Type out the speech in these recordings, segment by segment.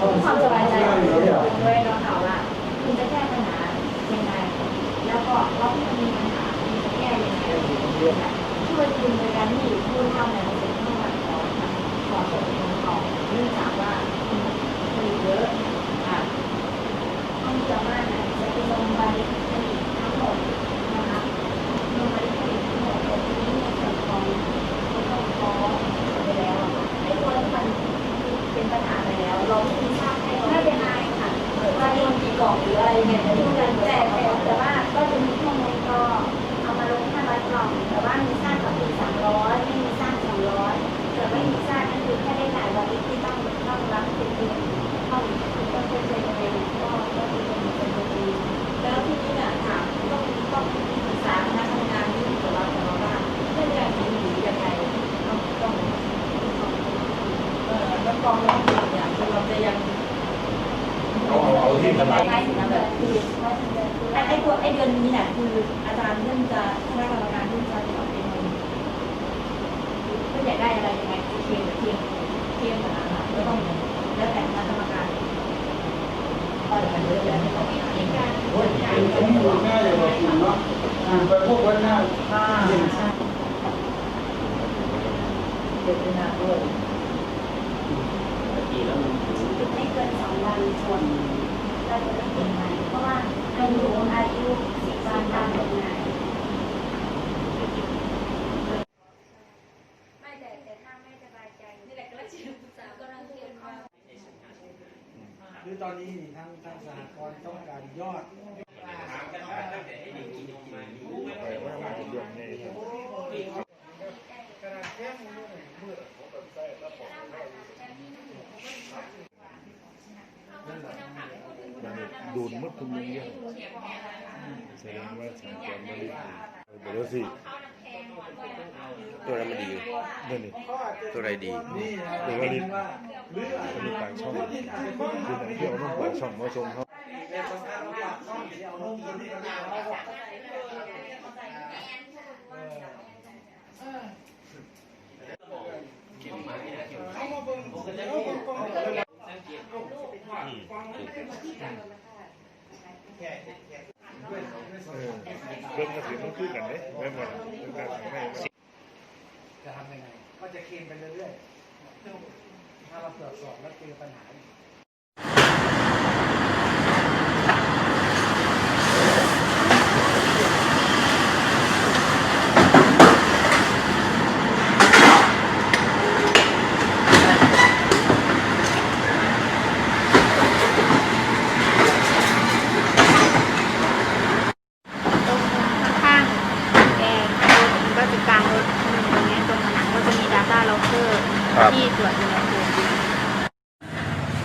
ความสบายใจของคุณด้วยเนาะค่ะว่าคุณจะแก้ปัญหายังไง แล้วก็เราที่มีปัญหาคุณจะแก้ยังไงช่วยคุณในการที่คุณทำในสิ่งที่มันขอขอส่งของเนื่องจากว่าคุณผลิตเยอะอะต้องสามารถจะเป็นลงใบผลิตทั้งหมดนะคะลงใบผลิตทั้งหมดแต่ทีนี้ในส่วนของคุณต้องขอไปแล้วอะไอ้ตัวที่มัน เป็นปัญหาไปแล้ว เราไม่มีทราบให้ไม่เป็นไรค่ะว่าโดนกี่กล่องหรืออะไรเนี่ยจะดูกันแต่แต่แต่ว่าก็จะมีข้อมูลก็เอามาลงห้าร้อยกล่อง แต่ว่ามีสร้างกับปีสามร้อยไม่มีสร้างสองร้อยแต่ไม่มีสร้างก็คือแค่ได้จ่ายวันนี้ที่ต้องต้องรับเป็นเดือนต้องต้องเป็นเดือนเองก็ก็คือเป็นเป็นตัวเองแล้วทีนี้เนี่ยถามต้องต้องปรึกษาคณะทำงานที่ของเราของเราว่าเพื่อจะหนีหรือยังไงต้องต้อง เอ่อแล้วกองเราเนี่ยคือเราจะยัง เอาเอาที่สบาย ไอ้ไอ้ตัวไอ้เดือนนี้เนี่ยคืออาจารย์เริ่มจะคณะกรรมการเริ่มจะตอบเป็นก็อยากได้อะไรยังไงเทียมเทียมเทียมกับอาจารย์ก็ต้องแล้วแต่คณะกรรมการก็จะเป็นเรื่องแล้วต้องมีการ โอ้ยผมอยู่ง่ายเลยบอกคุณเนาะอ่าน ไปพวกวันหน้าอ่าใช่เดือนหน้าด้วยไม่เกินสองวันส่วนเราจะไม่เปลี่ยนใหมเพราะว่าอายุอายุสิบวันตามกฎหมายไม่แต่แต่ถ้าไม่สบายใจนี่แหละก็เลยชื่อสาวกำลังเรียนข้อคือตอนนี้นี่ทางทางสหกรณ์ต้องการยอด ดูดมดทุกมุมเยอะแสดงว่าสังเกตไม่ได้เดี๋ยวสิตัวนั้นมันดีเดี๋ยวนี้ตัวใดดีนี่นะเดี๋ยวว่าลิ้นว่าเรื่องมันมีต่างช่องคือไหนที่เอาน้องปล่อยช่องมาชมเขาในสำคัญว่าต้องเสียเอาลงตัวนี้กันนะเขาบอกเขามาเบิ่งเขาเบิ่งกล้อง เออเรื่องกระถิ่นต้องคือกันเลยไม่หมดเรื่องการไม่จะทำยังไง ก็จะเคลมไปเรื่อยๆถ้าเราตรวจสอบแล้วเจอปัญหา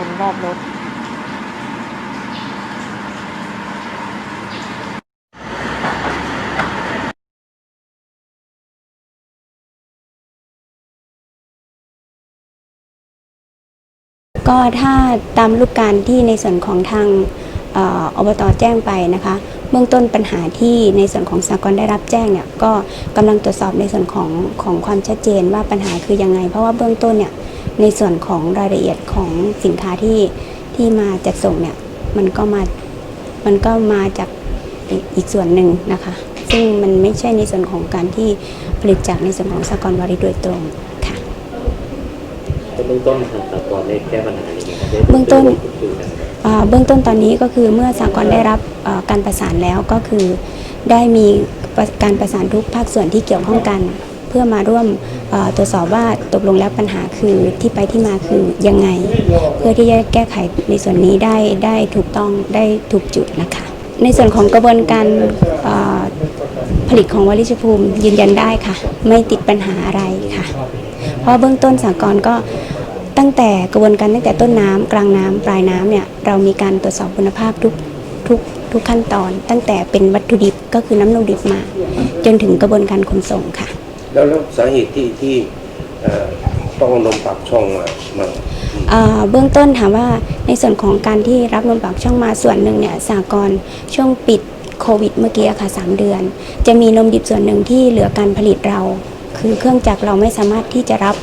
ุนรอบรถ ก็ถ้าตามรูปการที่ในส่วนของทางเอ่ออบตแจ้งไปนะคะเบื้องต้นปัญหาที่ในส่วนของสากลได้รับแจ้งเนี่ยก็กำลังตรวจสอบในส่วนของของความชัดเจนว่าปัญหาคือยังไง เพราะว่าเบื้องต้นเนี่ย ในส่วนของรายละเอียดของสินค้าที่ที่มาจัดส่งเนี่ยมันก็มามันก็มาจากอีกอีกส่วนหนึ่งนะคะ ซึ่งมันไม่ใช่ในส่วนของการที่ผลิตจากในส่วนของสากลวารีโดยตรงค่ะเบื้องต้นทางสากลได้แก้ปัญหานี้ไหมครับได้เบื้องต้นได้พูดคุยกันอ่าเบื้องต้นตอนนี้ก็คือเมื่อสากลได้รับเอ่อการประสานแล้วก็คือได้มีประการประสานทุกภาคส่วนที่เกี่ยวข้องกัน เพื่อมาร่วมตรวจสอบว่าตกลงแล้วปัญหาคือที่ไปที่มาคือยังไง เพื่อที่จะแก้ไขในส่วนนี้ได้ได้ถูกต้องได้ถูกจุดนะคะ ในส่วนของกระบวนการผลิตของวลิชภูมิยืนยันได้ค่ะ ไม่ติดปัญหาอะไรค่ะ เพราะเบื้องต้นสากลก็ตั้งแต่กระบวนการตั้งแต่ต้นน้ำกลางน้ำปลายน้ำเนี่ยเรามีการตรวจสอบคุณภาพทุกทุกทุกขั้นตอน ตั้งแต่เป็นวัตถุดิบก็คือน้ำนมดิบมา จนถึงกระบวนการขนส่งค่ะ แล้วแล้วสาเหตุที่ที่ต้องนมปากช่องมามาเบื้องต้นถามว่าในส่วนของการที่รับนมปากช่องมาส่วนหนึ่งเนี่ยสากรณ์ช่วงปิดโควิดเมื่อกี้ค่ะสามเดือน จะมีนมดิบส่วนหนึ่งที่เหลือการผลิตเรา คือเครื่องจักรเราไม่สามารถที่จะรับ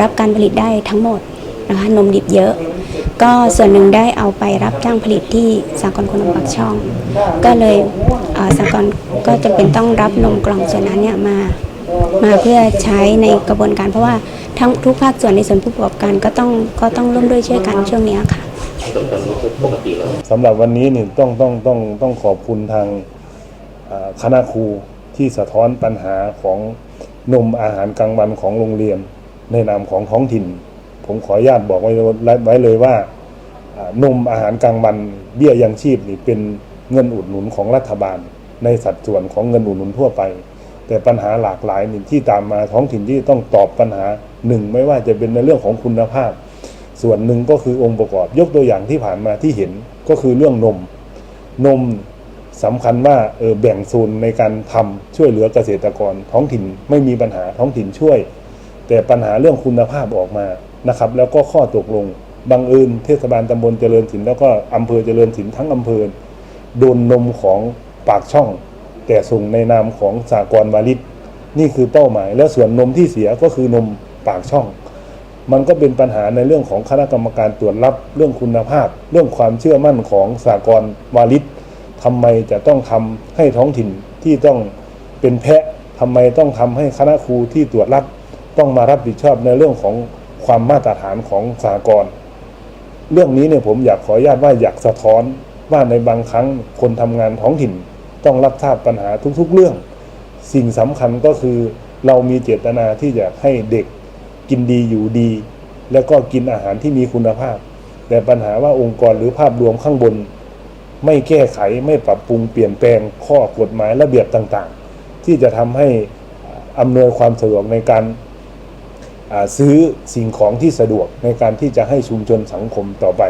รับการผลิตได้ทั้งหมดนะคะนมดิบเยอะ ก็ส่วนหนึ่งได้เอาไปรับจ้างผลิตที่สากลคนนมปากช่อง ก็เลยสากลก็จะเป็นต้องรับนมกล่องส่วนนั้นเนี่ยมา มาเพื่อใช้ในกระบวนการ เพราะว่าทั้งทุกภาคส่วนในส่วนผู้ประกอบการก็ต้องก็ต้องร่วมด้วยช่วยกันช่วงนี้ค่ะตอนตอนนี้คือปกติแล้วสำหรับวันนี้นี่ต้องต้องต้องต้องขอบคุณทางคณะครูที่สะท้อนปัญหาของนมอาหารกลางวันของโรงเรียน ในนามของท้องถิ่น ผมขออนุญาตบอกไว้ไว้เลยว่านมอาหารกลางวันเบี้ยยังชีพนี่เป็นเงินอุดหนุนของรัฐบาล ในสัดส่วนของเงินอุดหนุนทั่วไป แต่ปัญหาหลากหลายนี่ที่ตามมาท้องถิ่นที่ต้องตอบปัญหาหนึ่งไม่ว่าจะเป็นในเรื่องของคุณภาพ ส่วนหนึ่งก็คือองค์ประกอบยกตัวอย่างที่ผ่านมาที่เห็นก็คือเรื่องนม นมสำคัญว่าเออแบ่งโซนในการทำช่วยเหลือเกษตรกร ท้องถิ่นไม่มีปัญหาท้องถิ่นช่วย แต่ปัญหาเรื่องคุณภาพออกมานะครับ แล้วก็ข้อตกลงบังเอิญเทศบาลตำบลเจริญศิลป์แล้วก็อำเภอเจริญศิลป์ทั้งอำเภอโดนนมของปากช่อง แต่ส่งในนามของสากลวาลิตนี่คือเป้าหมาย และส่วนนมที่เสียก็คือนมปากช่อง มันก็เป็นปัญหาในเรื่องของคณะกรรมการตรวจรับเรื่องคุณภาพ เรื่องความเชื่อมั่นของสากลวาลิตทำไมจะต้องทำให้ท้องถิ่นที่ต้องเป็นแพะทำไมต้องทำให้คณะครูที่ตรวจรับต้องมารับผิดชอบในเรื่องของความมาตรฐานของสากลเรื่องนี้เนี่ยผมอยากขออนุญาตว่าอยากสะท้อนว่าในบางครั้งคนทำงานท้องถิ่น ต้องรับทราบปัญหาทุกๆเรื่อง สิ่งสำคัญก็คือเรามีเจตนาที่จะให้เด็กกินดีอยู่ดี แล้วก็กินอาหารที่มีคุณภาพ แต่ปัญหาว่าองค์กรหรือภาพรวมข้างบน ไม่แก้ไขไม่ปรับปรุงเปลี่ยนแปลงข้อกฎหมายระเบียบต่างๆ ที่จะทำให้อำนวยความสะดวกในการซื้อสิ่งของที่สะดวกในการที่จะให้ชุมชนสังคมต่อไป